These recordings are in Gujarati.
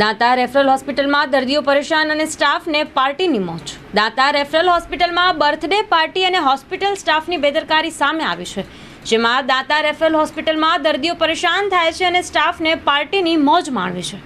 દાંતા રેફરલ હોસ્પિટલમાં દર્દીઓ પરેશાન અને સ્ટાફને પાર્ટીની મોજ. દાંતા રેફરલ હોસ્પિટલમાં બર્થડે પાર્ટી અને હોસ્પિટલ સ્ટાફની બેદરકારી સામે આવી છે, જેમાં દાંતા રેફરલ હોસ્પિટલમાં દર્દીઓ પરેશાન થાય છે અને સ્ટાફને પાર્ટીની મોજ માણવી છે.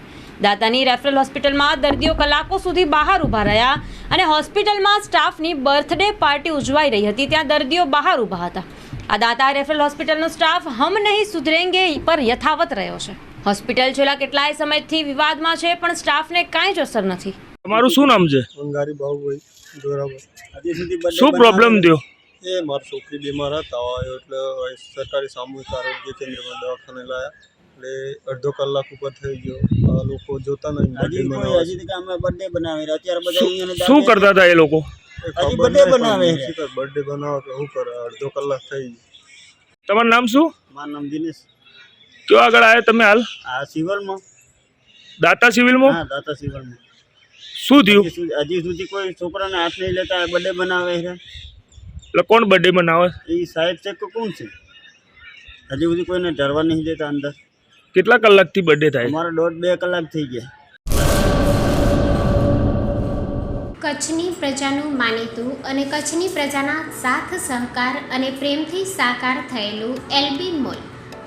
દાંતાની રેફરલ હોસ્પિટલમાં દર્દીઓ કલાકો સુધી બહાર ઊભા રહ્યા અને હોસ્પિટલમાં સ્ટાફની બર્થડે પાર્ટી ઉજવાઈ રહી હતી, ત્યાં દર્દીઓ બહાર ઊભા હતા. આ દાંતા રેફરલ હોસ્પિટલનો સ્ટાફ હમ નહીં સુધરેંગે પર યથાવત રહ્યો છે. હોસ્પિટલ છેલ્લા કેટલાય સમયથી વિવાદમાં છે પણ સ્ટાફને કાંઈ જ અસર નથી. તમારું શું નામ છે? અંગારી બાહુભાઈ જોરાભાઈ શું પ્રોબ્લેમ થયો? એ મારી છોકરી બીમાર હતા એટલે સરકારી સામૂહિક આરોગ્ય કેન્દ્રમાં દવાખાને લાયા. એટલે અડધો કલાક ઉપર થઈ ગયો. આ લોકો જોતા નહીં હજી કોઈ હજી તો અમે બર્થડે બનાવી અત્યારે બધા અહીંયા શું કરતા હતા એ લોકો? હજી બર્થડે બનાવે છે. બર્થડે બનાવે તો શું કરે? અડધો કલાક થઈ ગયો. તમારું નામ શું? મારું નામ દિનેશ. કયો આગળ આવ્યા તમે હાલ? આ સિવલમાં. દાતા સિવિલમાં? હા દાતા સિવલમાં. શું થયું? હજી સુધી- હજી સુધી કોઈ છોકરાને હાથ નહીં લેતા બર્થડે બનાવે છે. એટલે કોણ બર્થડે બનાવે એ સાહેબ છે કે કોણ છે? હજી સુધી કોઈને ડરવા નહીં દેતા અંદર. કેટલા કલાકથી બર્થડે થાય? અમારા દોઢ બે કલાક થઈ ગયા. કચ્છની પ્રજાનું માનીતું અને કચ્છની પ્રજાના સાથ સહકાર અને પ્રેમથી સાકાર થયેલું એલબી મોલ.